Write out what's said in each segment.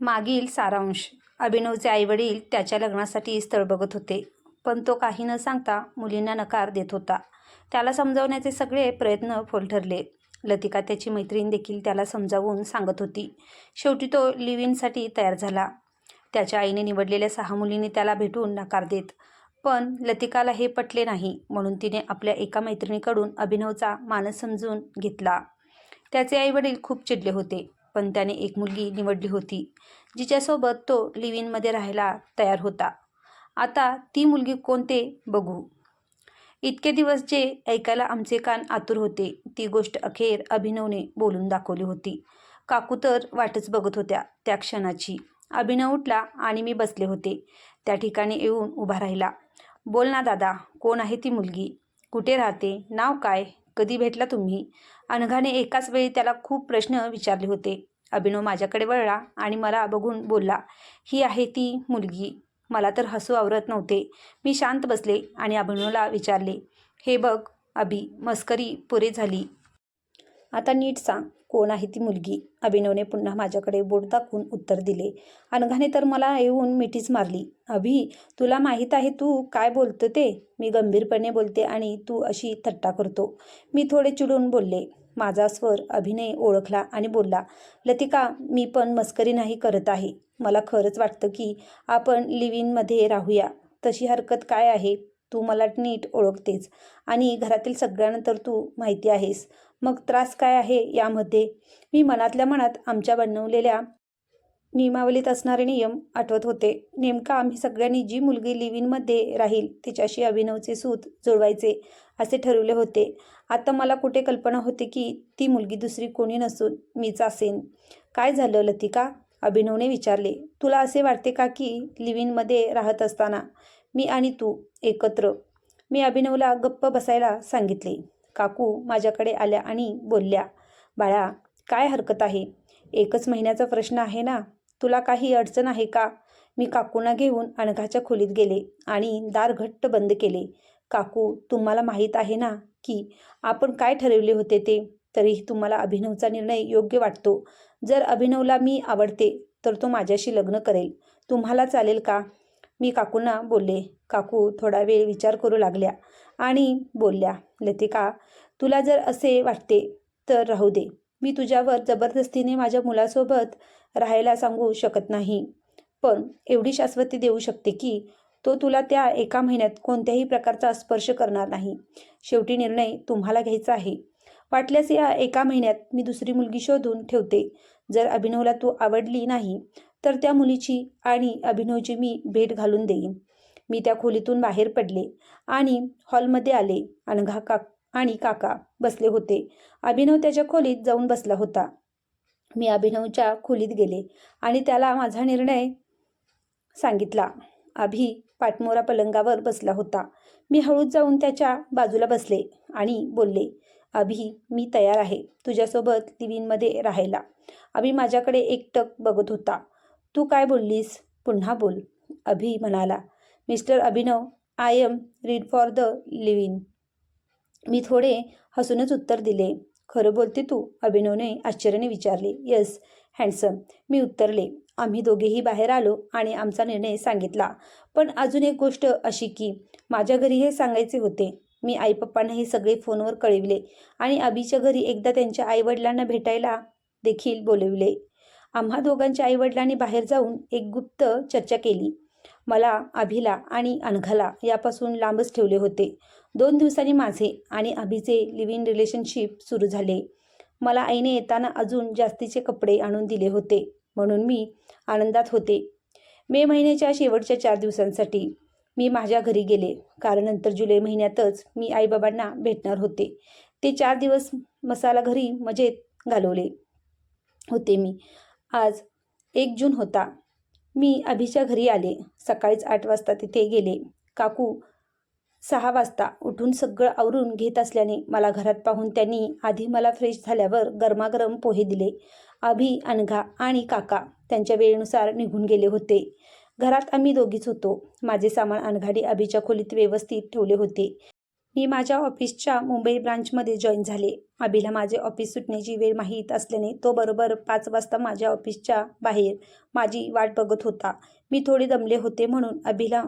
मागील सारांश. अभिनवचे आईवडील त्याच्या लग्नासाठी स्थळ बघत होते पण तो काही न सांगता मुलींना नकार देत होता. त्याला समजावण्याचे सगळे प्रयत्न फोल ठरले. लतिका त्याची मैत्रीण देखील त्याला समजावून सांगत होती. शेवटी तो लिव्ह इनसाठी तयार झाला. त्याच्या आईने निवडलेल्या सहा मुलींनी त्याला भेटून नकार देत पण लतिकाला हे पटले नाही म्हणून तिने आपल्या एका मैत्रिणीकडून अभिनवचा मानस समजून घेतला. त्याचे आईवडील खूप चिडले होते. पण त्याने एक मुलगी निवडली होती जिच्यासोबत तो लिव्हिनमध्ये राहायला तयार होता. आता ती मुलगी कोणते बघू. इतके दिवस जे ऐकायला आमचे कान आतुर होते ती गोष्ट अखेर अभिनवने बोलून दाखवली होती. काकू तर वाटच बघत होत्या त्या क्षणाची. अभिनव उठला आणि मी बसले होते. त्या ठिकाणी येऊन उभा राहिला. बोल ना दादा कोण आहे ती मुलगी? कुठे राहते? नाव काय? कधी भेटला तुम्ही? अनघाने एकाच वेळी त्याला खूप प्रश्न विचारले होते. अभिनव माझ्याकडे वळला आणि मला बघून बोलला ही आहे ती मुलगी. मला तर हसू आवरत नव्हते. मी शांत बसले आणि अभिनवला विचारले हे बघ अभि मस्करी पुरे झाली. आता नीट सांग कोण आहे ती मुलगी? अभिनवने पुन्हा माझ्याकडे बोट दाखवून उत्तर दिले. अनघाने तर मला येऊन मिठीच मारली अभि तुला माहीत आहे तू काय बोलतो ते? मी गंभीरपणे बोलते आणि तू अशी थट्टा करतो. मी थोडे चिडून बोलले माझा स्वर अभिनय ओळखला आणि बोलला लतिका मी पण मस्करी नाही करत आहे. मला खरंच वाटतं की आपण लिव्हिनमध्ये राहूया. तशी हरकत काय आहे? तू मला नीट ओळखतेस आणि घरातील सगळ्यांना तर तू माहिती आहेस. मग त्रास काय आहे यामध्ये? मी मनातल्या मनात आमच्या बनवलेल्या नियमावलीत असणारे नियम आठवत होते. नेमका आम्ही सगळ्यांनी जी मुलगी लिव्हिनमध्ये राहील तिच्याशी अभिनवचे सूत जुळवायचे असे ठरवले होते. आता मला कुठे कल्पना होती की ती मुलगी दुसरी कोणी नसून मीच असेन. काय झालं लतिका? अभिनवने विचारले. तुला असे वाटते का की लिव्हिनमध्ये राहत असताना मी आणि तू एकत्र? मी अभिनवला गप्प बसायला सांगितले. काकू माझ्याकडे आल्या आणि बोलल्या बाळा काय हरकत आहे? एकच महिन्याचा प्रश्न आहे ना? तुला काही अडचण आहे का? मी काकूंना घेऊन अणघाच्या खोलीत गेले आणि दार घट्ट बंद केले. काकू तुम्हाला माहीत आहे ना की आपण काय ठरवले होते ते? तरीही तुम्हाला अभिनवचा निर्णय योग्य वाटतो. जर अभिनवला मी आवडते तर तो माझ्याशी लग्न करेल. तुम्हाला चालेल का? मी काकूंना बोलले. काकू थोडा वेळ विचार करू लागल्या आणि बोलल्या लतिका तुला जर असे वाटते तर राहू दे. मी तुझ्यावर जबरदस्तीने माझ्या मुलासोबत राहायला सांगू शकत नाही. पण एवढी शाश्वती देऊ शकते की तो तुला त्या एका महिन्यात कोणत्याही प्रकारचा स्पर्श करणार नाही. शेवटी निर्णय तुम्हाला घ्यायचा आहे. वाटल्यास या एका महिन्यात मी दुसरी मुलगी शोधून ठेवते. जर अभिनवला तू आवडली नाही तर त्या मुलीची आणि अभिनवची मी भेट घालून देईन. मी त्या खोलीतून बाहेर पडले आणि हॉलमध्ये आले. अनघा का आणि काका बसले होते. अभिनव त्याच्या खोलीत जाऊन बसला होता. मी अभिनवच्या खोलीत गेले आणि त्याला माझा निर्णय सांगितला. अभि पाटमोरा पलंगावर बसला होता. मी हळूच जाऊन त्याच्या बाजूला बसले आणि बोलले अभि मी तयार आहे. तुझ्यासोबत लिव्हिनमध्ये राहायला. अभि माझ्याकडे एकटक बघत होता. तू काय बोललीस? पुन्हा बोल. अभि म्हणाला mister Abhinav I am read for the living मी थोडे हसूनच उत्तर दिले. खरं बोलते तू? अभिनवने आश्चर्याने विचारले. Yes handsome. मी उत्तरले. आम्ही दोघेही बाहेर आलो आणि आमचा निर्णय सांगितला. पण अजून एक गोष्ट अशी की माझ्या घरी हे सांगायचे होते. मी आई पप्पांना हे सगळे फोनवर कळविले आणि अभिच्या घरी एकदा त्यांच्या आईवडिलांना भेटायला देखील बोलविले. आम्हा दोघांच्या आईवडिलांनी बाहेर जाऊन एक गुप्त चर्चा केली. मला अभिला आणि अनघाला यापासून लांबच ठेवले होते. दोन दिवसांनी माझे आणि अभिचे लिव्ह इन रिलेशनशिप सुरू झाले. मला आईने येताना अजून जास्तीचे कपडे आणून दिले होते म्हणून मी आनंदात होते. मे महिन्याच्या शेवटच्या चार दिवसांसाठी मी माझ्या घरी गेले कारण नंतर जुलै महिन्यातच मी आईबाबांना भेटणार होते. ते चार दिवस मसाला घरी मजेत घालवले होते मी. आज एक जून होता. मी अभिच्या घरी आले. सकाळीच आठ वाजता तिथे गेले. काकू सहा वाजता उठून सगळं आवरून घेत असल्याने मला घरात पाहून त्यांनी आधी मला फ्रेश झाल्यावर गरमागरम पोहे दिले. अभि अनघा आणि काका त्यांच्या वेळेनुसार निघून गेले होते. घरात आम्ही दोघीच होतो. माझे सामान अनघाडी अभिच्या खोलीत व्यवस्थित ठेवले होते. मी माझ्या ऑफिसच्या मुंबई ब्रांचमध्ये जॉईन झाले. अभिला माझे ऑफिस सुटण्याची वेळ माहीत असल्याने तो बरोबर पाच वाजता माझ्या ऑफिसच्या बाहेर माझी वाट बघत होता. मी थोडे दमले होते म्हणून अभिला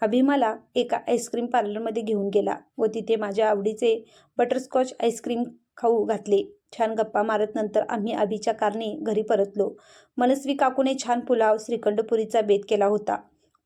अभि मला एका आईस्क्रीम पार्लरमध्ये घेऊन गेला व तिथे माझ्या आवडीचे बटरस्कॉच आईस्क्रीम खाऊ घातले. छान गप्पा मारत नंतर आम्ही अभिच्या कारने घरी परतलो. मनस्वी काकूने छान पुलाव श्रीखंडपुरीचा बेत केला होता.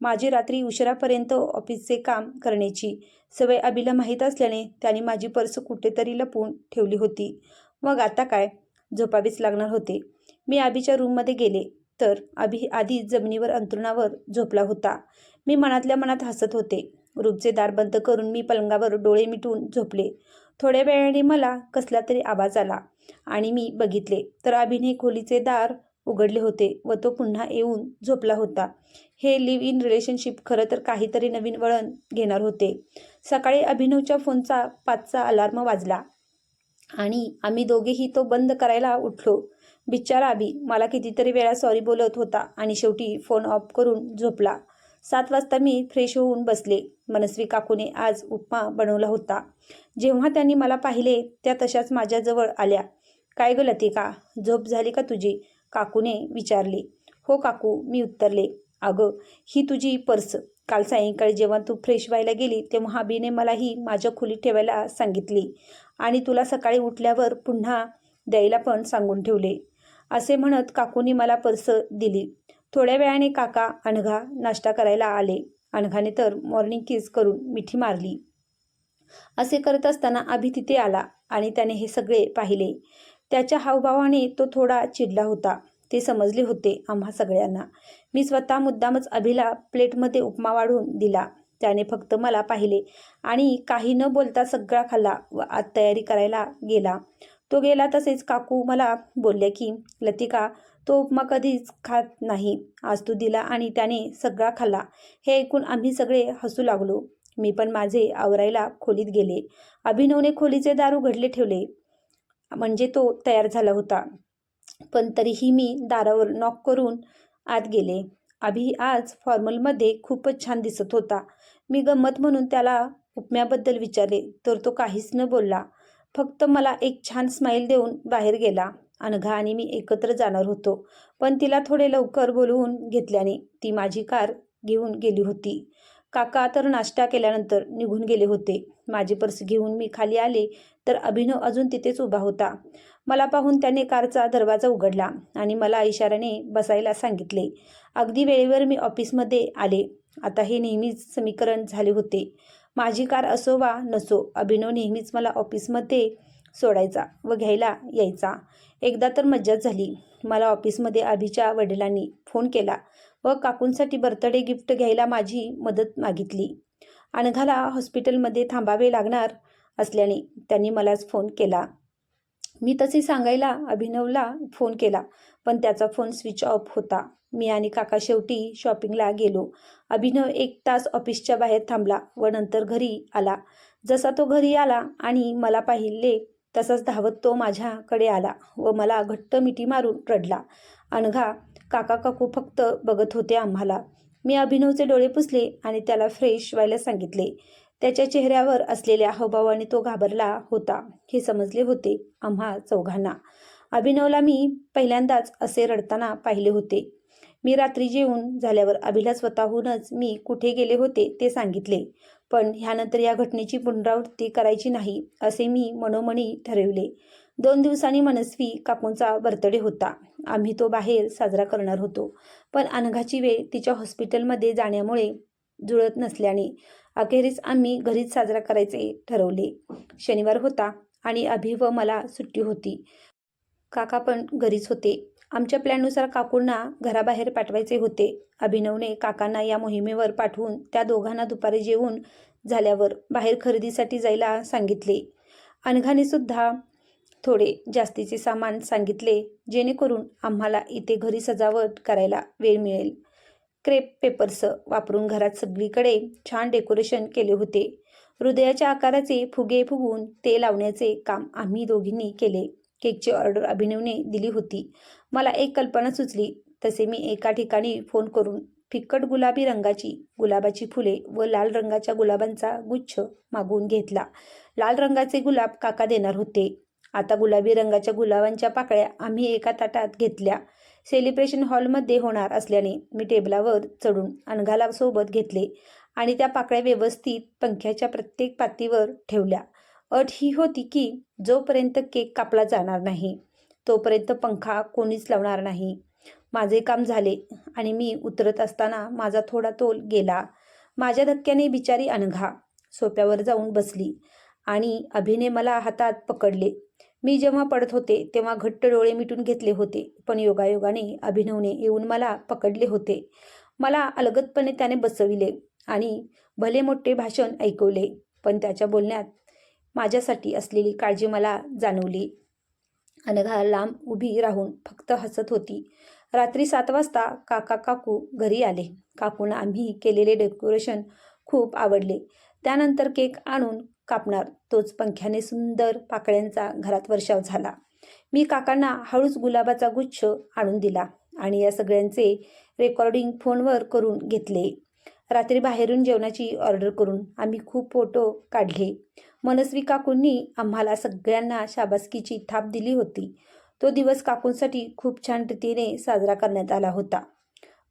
माझी रात्री उशिरापर्यंत ऑफिसचे काम करण्याची सवय अभिला माहीत असल्याने त्याने माझी पर्स कुठेतरी लपवून ठेवली होती. मग आता काय? झोपावीच लागणार होते. मी अभिच्या रूममध्ये गेले. तर अभि आधी जमिनीवर अंथरुणावर झोपला होता. मी मनातल्या मनात हसत होते. रूपचे दार बंद करून मी पलंगावर डोळे मिटून झोपले. थोड्या वेळाने मला कसला तरी आवाज आला आणि मी बघितले तर अभिने खोलीचे दार उघडले होते व तो पुन्हा येऊन झोपला होता. हे लिव्ह इन रिलेशनशिप खरं तर काहीतरी नवीन वळण घेणार होते. सकाळी अभिनवच्या फोनचा पाचचा अलार्म वाजला आणि आम्ही दोघेही तो बंद करायला उठलो. बिचारा अभि मला कितीतरी वेळा सॉरी बोलत होता आणि शेवटी फोन ऑफ करून झोपला. सात वाजता मी फ्रेश होऊन बसले. मनस्वी काकूने आज उपमा बनवला होता. जेव्हा त्यांनी मला पाहिले त्या तशाच माझ्याजवळ आल्या. काय ग लतिका झोप झाली का तुझी? काकूने विचारले. हो काकू मी उत्तरले. अगं ही तुझी पर्स. काल सायंकाळी जेव्हा तू फ्रेश व्हायला गेली तेव्हा अभिने मलाही माझ्या खोलीत ठेवायला सांगितली आणि तुला सकाळी उठल्यावर पुन्हा द्यायला पण सांगून ठेवले. असे म्हणत काकूने मला पर्स दिली. थोड्या वेळाने काका अणघा नाश्ता करायला आले. अणघाने तर मॉर्निंग किस करून मिठी मारली. असे करत असताना अभि तिथे आला आणि त्याने हे सगळे पाहिले. त्याच्या हावभावाने तो थोडा चिडला होता. ते समजले होते आम्हा सगळ्यांना. मी स्वतः मुद्दामच अभिला प्लेटमध्ये उपमा वाढून दिला. त्याने फक्त मला पाहिले आणि काही न बोलता सगळा खाल्ला व आत तयारी करायला गेला. तो गेला तसेच काकू मला बोलल्या की लतिका तो उपमा कधीच खात नाही. आज तू दिला आणि त्याने सगळा खाल्ला. हे ऐकून आम्ही सगळे हसू लागलो. मी पण माझे आवरायला खोलीत गेले. अभिनवने खोलीचे दार उघडले ठेवले. म्हणजे तो तयार झाला होता. पण तरीही मी दारावर नॉक करून आत गेले. अभि आज फॉर्मलमध्ये खूपच छान दिसत होता. मी गंमत म्हणून त्याला उपम्याबद्दल विचारले तर तो काहीच न बोलला. फक्त मला एक छान स्माईल देऊन बाहेर गेला. अनघा आणि मी एकत्र जाणार होतो. पण तिला थोडे लवकर बोलवून घेतल्याने ती माझी कार घेऊन गेली होती. काका तर नाश्ता केल्यानंतर निघून गेले होते. माझी पर्स घेऊन मी खाली आले तर अभिनव अजून तिथेच उभा होता. मला पाहून त्याने कारचा दरवाजा उघडला आणि मला इशाऱ्याने बसायला सांगितले. अगदी वेळेवर मी ऑफिसमध्ये आले. आता हे नेहमीच समीकरण झाले होते. माझी कार असो वा नसो अभिनव नेहमीच मला ऑफिसमध्ये सोडायचा व घ्यायला यायचा. एकदा तर मज्जाच झाली. मला ऑफिसमध्ये अभिच्या वडिलांनी फोन केला व काकूंसाठी बर्थडे गिफ्ट घ्यायला माझी मदत मागितली. अनघाला हॉस्पिटलमध्ये थांबावे लागणार असल्याने त्यांनी मलाच फोन केला. मी तसे सांगायला अभिनवला फोन केला पण त्याचा फोन स्विच ऑफ होता. मी आणि काका शेवटी शॉपिंगला गेलो. अभिनव एक तास ऑफिसच्या बाहेर थांबला व नंतर घरी आला. जसा तो घरी आला आणि मला पाहिले तसाच धावत तो माझ्याकडे आला व मला घट्ट मिठी मारून रडला. अणघा काका काकू फक्त बघत होते आम्हाला. मी अभिनवचे डोळे पुसले आणि त्याला फ्रेश व्हायला सांगितले. त्याच्या चेहऱ्यावर असलेल्या हावभावाने तो घाबरला होता. हे समजले होते आम्हा चौघांना. अभिनवला मी पहिल्यांदाच असे रडताना पाहिले होते. मी रात्री जेवून झाल्यावर अभिला स्वतःहूनच मी कुठे गेले होते ते सांगितले. पण ह्यानंतर या घटनेची पुनरावृत्ती करायची नाही असे मी मनोमनी ठरवले. दोन दिवसांनी मनस्वी काकूंचा बर्थडे होता. आम्ही तो बाहेर साजरा करणार होतो. पण अनघाची वेळ तिच्या हॉस्पिटलमध्ये जाण्यामुळे जुळत नसल्याने अखेरीस आम्ही घरीच साजरा करायचे ठरवले. शनिवार होता आणि अभि व मला सुट्टी होती. काका पण घरीच होते. आमच्या प्लॅननुसार काकूंना घराबाहेर पाठवायचे होते. अभिनवने काकांना या मोहिमेवर पाठवून त्या दोघांना दुपारी जेवून झाल्यावर बाहेर खरेदीसाठी जायला सांगितले. अनघाने सुद्धा थोडे जास्तीचे सामान सांगितले जेणेकरून आम्हाला इथे घरी सजावट करायला वेळ मिळेल. क्रेप पेपर्स वापरून घरात सगळीकडे छान डेकोरेशन केले होते. हृदयाच्या आकाराचे फुगे फुगून ते लावण्याचे काम आम्ही दोघींनी केले. केकची ऑर्डर अभिनवने दिली होती. मला एक कल्पना सुचली. तसे मी एका ठिकाणी फोन करून फिक्कट गुलाबी रंगाची गुलाबाची फुले व लाल रंगाच्या गुलाबांचा गुच्छ मागवून घेतला. लाल रंगाचे गुलाब काका देणार होते. आता गुलाबी रंगाच्या गुलाबांच्या पाकळ्या आम्ही एका ताटात घेतल्या. सेलिब्रेशन हॉलमध्ये होणार असल्याने मी टेबलावर चढून अनघाला सोबत घेतले आणि त्या पाकळ्या व्यवस्थित पंख्याच्या प्रत्येक पातीवर ठेवल्या. अट ही होती की जोपर्यंत केक कापला जाणार नाही. तोपर्यंत पंखा कोणीच लावणार नाही. माझे काम झाले आणि मी उतरत असताना माझा थोडा तोल गेला. माझ्या धक्क्याने बिचारी अनघा सोप्यावर जाऊन बसली आणि अभिने मला हातात पकडले. मी जेव्हा पडत होते तेव्हा घट्ट डोळे मिटून घेतले होते पण योगायोगाने अभिनवने येऊन मला पकडले होते. मला अलगदपणे त्याने बसविले आणि भले मोठे भाषण ऐकवले पण त्याच्या बोलण्यात माझ्यासाठी असलेली काळजी मला जाणवली. अनघा लांब उभी राहून फक्त हसत होती. रात्री सात वाजता काका काकू घरी आले. काकूंना आम्ही केलेले डेकोरेशन खूप आवडले. त्यानंतर केक आणून कापणार. तोच पंख्याने सुंदर पाकळ्यांचा घरात वर्षाव झाला. मी काकांना हळूच गुलाबाचा गुच्छ आणून दिला आणि या सगळ्यांचे रेकॉर्डिंग फोनवर करून घेतले. रात्री बाहेरून जेवणाची ऑर्डर करून आम्ही खूप फोटो काढले. मनस्वी काकूंनी आम्हाला सगळ्यांना शाबासकीची थाप दिली होती. तो दिवस काकूंसाठी खूप छान रीतीने साजरा करण्यात आला होता.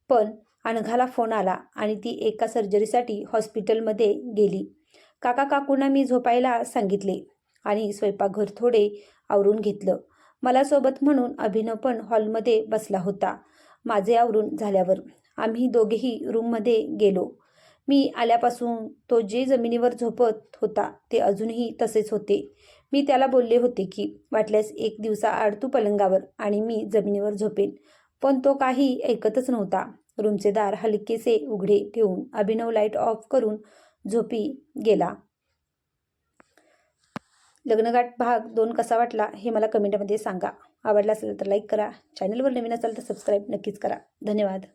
पण अनघाला फोन आला आणि ती एका सर्जरीसाठी हॉस्पिटलमध्ये गेली. काका काकूंना मी झोपायला सांगितले आणि स्वयंपाकघर थोडे आवरून घेतलं. मला सोबत म्हणून अभिनव पण हॉलमध्ये बसला होता. माझे आवरून झाल्यावर आम्ही दोघेही रूममध्ये गेलो. मी आल्यापासून तो जे जमिनीवर झोपत होता ते अजूनही तसेच होते. मी त्याला बोलले होते की वाटल्यास एक दिवसा तू पलंगावर आणि मी जमिनीवर झोपेन. पण तो काही ऐकतच नव्हता. रूमचे दार हलकेसे उघडे ठेवून अभिनव लाइट ऑफ करून झोपी गेला. लग्नगाठ भाग दोन कसा वाटला हे मला कमेंटमध्ये सांगा. आवडला असेल तर लाईक करा. चॅनलवर नवीन असाल तर सबस्क्राईब नक्कीच करा. धन्यवाद.